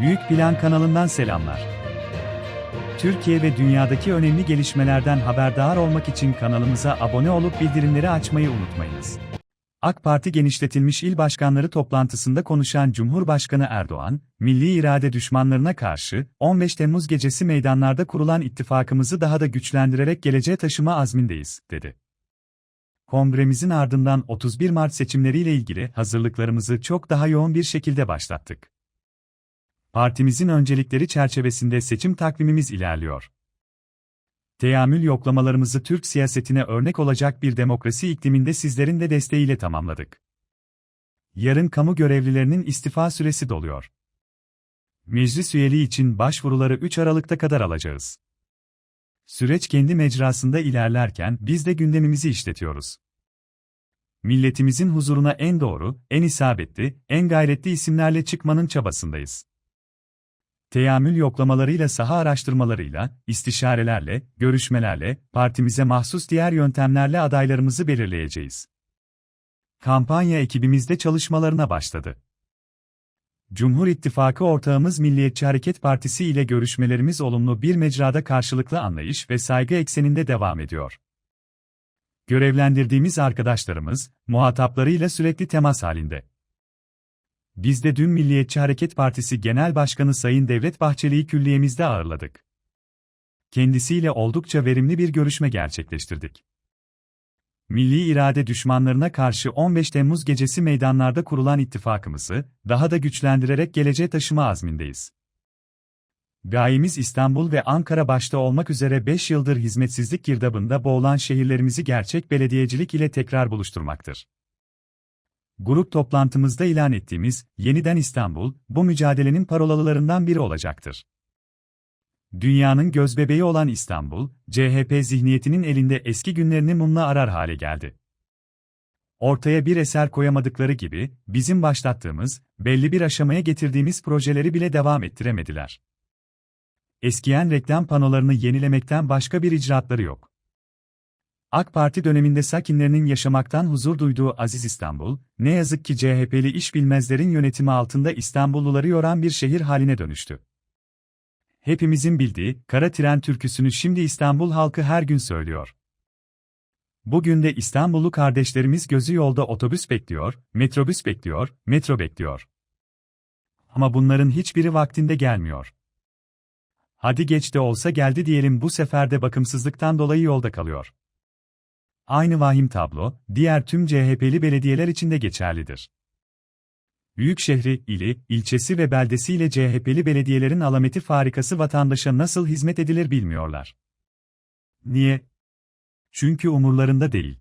Büyük Plan kanalından selamlar. Türkiye ve dünyadaki önemli gelişmelerden haberdar olmak için kanalımıza abone olup bildirimleri açmayı unutmayınız. AK Parti genişletilmiş il başkanları toplantısında konuşan Cumhurbaşkanı Erdoğan, milli irade düşmanlarına karşı 15 Temmuz gecesi meydanlarda kurulan ittifakımızı daha da güçlendirerek geleceğe taşıma azmindeyiz, dedi. Kongremizin ardından 31 Mart seçimleriyle ilgili hazırlıklarımızı çok daha yoğun bir şekilde başlattık. Partimizin öncelikleri çerçevesinde seçim takvimimiz ilerliyor. Teamül yoklamalarımızı Türk siyasetine örnek olacak bir demokrasi ikliminde sizlerin de desteğiyle tamamladık. Yarın kamu görevlilerinin istifa süresi doluyor. Meclis üyeliği için başvuruları 3 Aralık'ta kadar alacağız. Süreç kendi mecrasında ilerlerken biz de gündemimizi işletiyoruz. Milletimizin huzuruna en doğru, en isabetli, en gayretli isimlerle çıkmanın çabasındayız. Teamül yoklamalarıyla saha araştırmalarıyla, istişarelerle, görüşmelerle, partimize mahsus diğer yöntemlerle adaylarımızı belirleyeceğiz. Kampanya ekibimizde çalışmalarına başladı. Cumhur İttifakı ortağımız Milliyetçi Hareket Partisi ile görüşmelerimiz olumlu bir mecrada karşılıklı anlayış ve saygı ekseninde devam ediyor. Görevlendirdiğimiz arkadaşlarımız, muhataplarıyla sürekli temas halinde. Biz de dün Milliyetçi Hareket Partisi Genel Başkanı Sayın Devlet Bahçeli'yi külliyemizde ağırladık. Kendisiyle oldukça verimli bir görüşme gerçekleştirdik. Milli irade düşmanlarına karşı 15 Temmuz gecesi meydanlarda kurulan ittifakımızı daha da güçlendirerek geleceğe taşıma azmindeyiz. Gayemiz İstanbul ve Ankara başta olmak üzere 5 yıldır hizmetsizlik girdabında boğulan şehirlerimizi gerçek belediyecilik ile tekrar buluşturmaktır. Grup toplantımızda ilan ettiğimiz Yeniden İstanbul, bu mücadelenin parolalarından biri olacaktır. Dünyanın gözbebeği olan İstanbul, CHP zihniyetinin elinde eski günlerini mumla arar hale geldi. Ortaya bir eser koyamadıkları gibi, bizim başlattığımız, belli bir aşamaya getirdiğimiz projeleri bile devam ettiremediler. Eskiyen reklam panolarını yenilemekten başka bir icraatları yok. AK Parti döneminde sakinlerinin yaşamaktan huzur duyduğu Aziz İstanbul, ne yazık ki CHP'li iş bilmezlerin yönetimi altında İstanbulluları yoran bir şehir haline dönüştü. Hepimizin bildiği, kara tren türküsünü şimdi İstanbul halkı her gün söylüyor. Bugün de İstanbullu kardeşlerimiz gözü yolda otobüs bekliyor, metrobüs bekliyor, metro bekliyor. Ama bunların hiçbiri vaktinde gelmiyor. Hadi geç de olsa geldi diyelim bu sefer de bakımsızlıktan dolayı yolda kalıyor. Aynı vahim tablo, diğer tüm CHP'li belediyeler için de geçerlidir. Büyük şehri, ili, ilçesi ve beldesiyle CHP'li belediyelerin alameti farikası vatandaşa nasıl hizmet edilir bilmiyorlar. Niye? Çünkü umurlarında değil.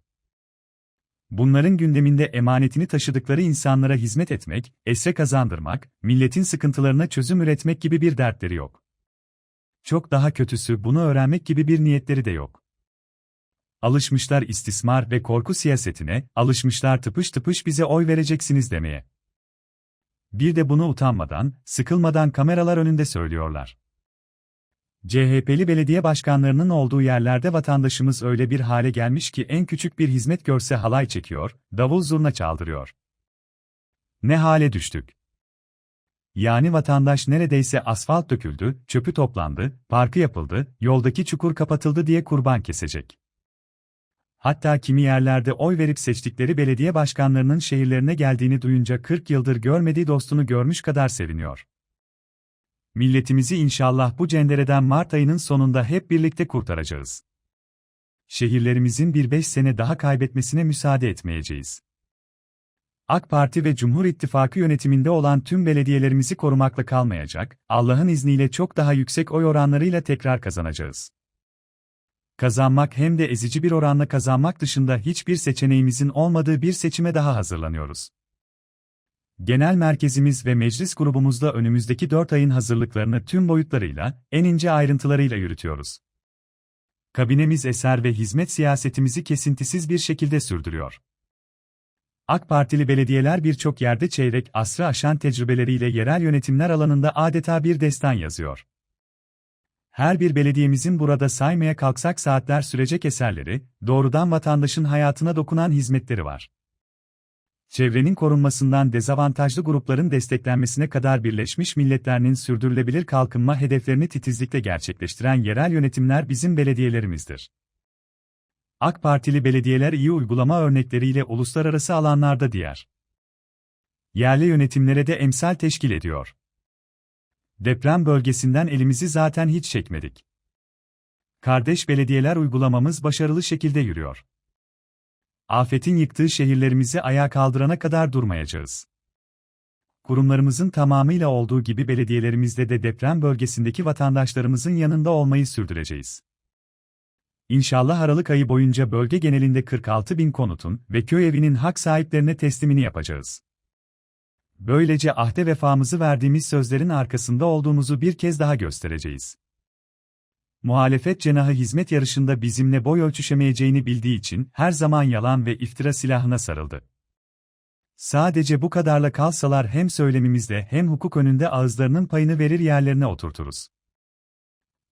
Bunların gündeminde emanetini taşıdıkları insanlara hizmet etmek, esre kazandırmak, milletin sıkıntılarına çözüm üretmek gibi bir dertleri yok. Çok daha kötüsü bunu öğrenmek gibi bir niyetleri de yok. Alışmışlar istismar ve korku siyasetine, alışmışlar tıpış tıpış bize oy vereceksiniz demeye. Bir de bunu utanmadan, sıkılmadan kameralar önünde söylüyorlar. CHP'li belediye başkanlarının olduğu yerlerde vatandaşımız öyle bir hale gelmiş ki en küçük bir hizmet görse halay çekiyor, davul zurna çaldırıyor. Ne hale düştük? Yani vatandaş neredeyse asfalt döküldü, çöpü toplandı, parkı yapıldı, yoldaki çukur kapatıldı diye kurban kesecek. Hatta kimi yerlerde oy verip seçtikleri belediye başkanlarının şehirlerine geldiğini duyunca 40 yıldır görmediği dostunu görmüş kadar seviniyor. Milletimizi inşallah bu cendereden Mart ayının sonunda hep birlikte kurtaracağız. Şehirlerimizin bir beş sene daha kaybetmesine müsaade etmeyeceğiz. AK Parti ve Cumhur İttifakı yönetiminde olan tüm belediyelerimizi korumakla kalmayacak, Allah'ın izniyle çok daha yüksek oy oranlarıyla tekrar kazanacağız kazanmak hem de ezici bir oranla kazanmak dışında hiçbir seçeneğimizin olmadığı bir seçime daha hazırlanıyoruz. Genel merkezimiz ve meclis grubumuzda önümüzdeki 4 ayın hazırlıklarını tüm boyutlarıyla, en ince ayrıntılarıyla yürütüyoruz. Kabinemiz eser ve hizmet siyasetimizi kesintisiz bir şekilde sürdürüyor. AK Partili belediyeler birçok yerde çeyrek asrı aşan tecrübeleriyle yerel yönetimler alanında adeta bir destan yazıyor. Her bir belediyemizin burada saymaya kalksak saatler sürecek eserleri, doğrudan vatandaşın hayatına dokunan hizmetleri var. Çevrenin korunmasından dezavantajlı grupların desteklenmesine kadar Birleşmiş Milletler'in sürdürülebilir kalkınma hedeflerini titizlikle gerçekleştiren yerel yönetimler bizim belediyelerimizdir. AK Partili belediyeler iyi uygulama örnekleriyle uluslararası alanlarda diğer yerli yönetimlere de emsal teşkil ediyor. Deprem bölgesinden elimizi zaten hiç çekmedik. Kardeş belediyeler uygulamamız başarılı şekilde yürüyor. Afetin yıktığı şehirlerimizi ayağa kaldırana kadar durmayacağız. Kurumlarımızın tamamıyla olduğu gibi belediyelerimizde de deprem bölgesindeki vatandaşlarımızın yanında olmayı sürdüreceğiz. İnşallah Aralık ayı boyunca bölge genelinde 46 bin konutun ve köy evinin hak sahiplerine teslimini yapacağız. Böylece ahde vefamızı verdiğimiz sözlerin arkasında olduğumuzu bir kez daha göstereceğiz. Muhalefet cenahı hizmet yarışında bizimle boy ölçüşemeyeceğini bildiği için her zaman yalan ve iftira silahına sarıldı. Sadece bu kadarla kalsalar hem söylemimizde hem hukuk önünde ağızlarının payını verir yerlerine oturturuz.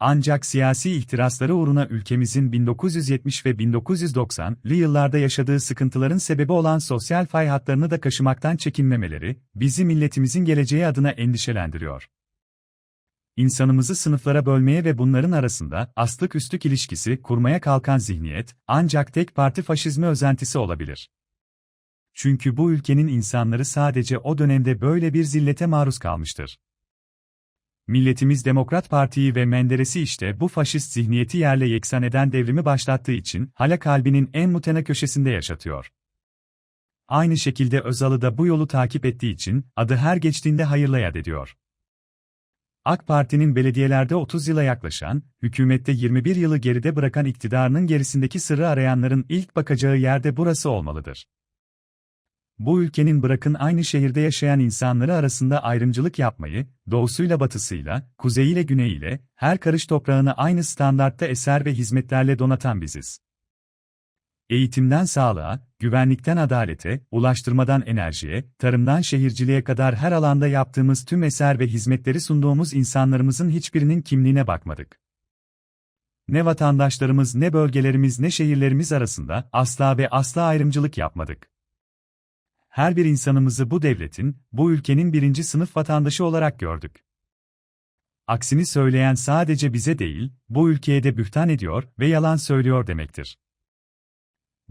Ancak siyasi ihtirasları uğruna ülkemizin 1970 ve 1990'lı yıllarda yaşadığı sıkıntıların sebebi olan sosyal fay hatlarını da kaşımaktan çekinmemeleri, bizi milletimizin geleceği adına endişelendiriyor. İnsanımızı sınıflara bölmeye ve bunların arasında aslık üstlük ilişkisi kurmaya kalkan zihniyet, ancak tek parti faşizmi özentisi olabilir. Çünkü bu ülkenin insanları sadece o dönemde böyle bir zillete maruz kalmıştır. Milletimiz Demokrat Parti'yi ve Menderes'i işte bu faşist zihniyeti yerle yeksan eden devrimi başlattığı için hala kalbinin en mutena köşesinde yaşatıyor. Aynı şekilde Özal'ı da bu yolu takip ettiği için adı her geçtiğinde hayırla yad ediyor. AK Parti'nin belediyelerde 30 yıla yaklaşan, hükümette 21 yılı geride bırakan iktidarının gerisindeki sırrı arayanların ilk bakacağı yerde burası olmalıdır. Bu ülkenin bırakın aynı şehirde yaşayan insanları arasında ayrımcılık yapmayı, doğusuyla batısıyla, kuzeyiyle güneyiyle, her karış toprağını aynı standartta eser ve hizmetlerle donatan biziz. Eğitimden sağlığa, güvenlikten adalete, ulaştırmadan enerjiye, tarımdan şehirciliğe kadar her alanda yaptığımız tüm eser ve hizmetleri sunduğumuz insanlarımızın hiçbirinin kimliğine bakmadık. Ne vatandaşlarımız ne bölgelerimiz ne şehirlerimiz arasında asla ve asla ayrımcılık yapmadık her bir insanımızı bu devletin, bu ülkenin birinci sınıf vatandaşı olarak gördük. Aksini söyleyen sadece bize değil, bu ülkeye de bühtan ediyor ve yalan söylüyor demektir.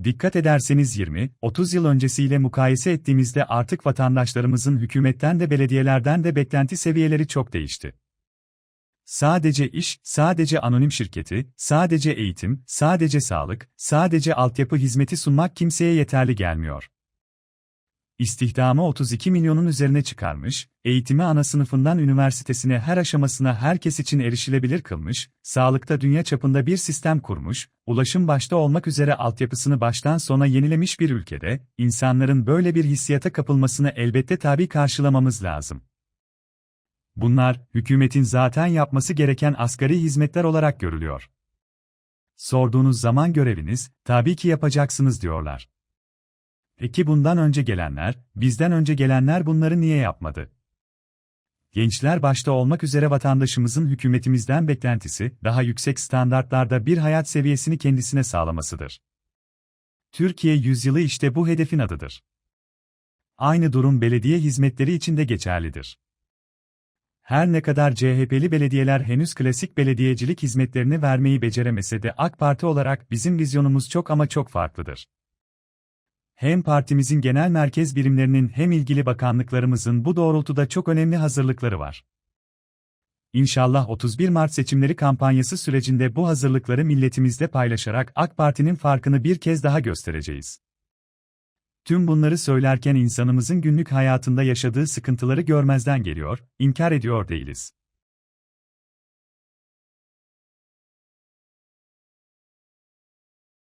Dikkat ederseniz 20-30 yıl öncesiyle mukayese ettiğimizde artık vatandaşlarımızın hükümetten de belediyelerden de beklenti seviyeleri çok değişti. Sadece iş, sadece anonim şirketi, sadece eğitim, sadece sağlık, sadece altyapı hizmeti sunmak kimseye yeterli gelmiyor istihdamı 32 milyonun üzerine çıkarmış, eğitimi ana sınıfından üniversitesine her aşamasına herkes için erişilebilir kılmış, sağlıkta dünya çapında bir sistem kurmuş, ulaşım başta olmak üzere altyapısını baştan sona yenilemiş bir ülkede, insanların böyle bir hissiyata kapılmasını elbette tabi karşılamamız lazım. Bunlar, hükümetin zaten yapması gereken asgari hizmetler olarak görülüyor. Sorduğunuz zaman göreviniz, tabii ki yapacaksınız diyorlar. Peki bundan önce gelenler, bizden önce gelenler bunları niye yapmadı? Gençler başta olmak üzere vatandaşımızın hükümetimizden beklentisi, daha yüksek standartlarda bir hayat seviyesini kendisine sağlamasıdır. Türkiye yüzyılı işte bu hedefin adıdır. Aynı durum belediye hizmetleri için de geçerlidir. Her ne kadar CHP'li belediyeler henüz klasik belediyecilik hizmetlerini vermeyi beceremese de AK Parti olarak bizim vizyonumuz çok ama çok farklıdır hem partimizin genel merkez birimlerinin hem ilgili bakanlıklarımızın bu doğrultuda çok önemli hazırlıkları var. İnşallah 31 Mart seçimleri kampanyası sürecinde bu hazırlıkları milletimizle paylaşarak AK Parti'nin farkını bir kez daha göstereceğiz. Tüm bunları söylerken insanımızın günlük hayatında yaşadığı sıkıntıları görmezden geliyor, inkar ediyor değiliz.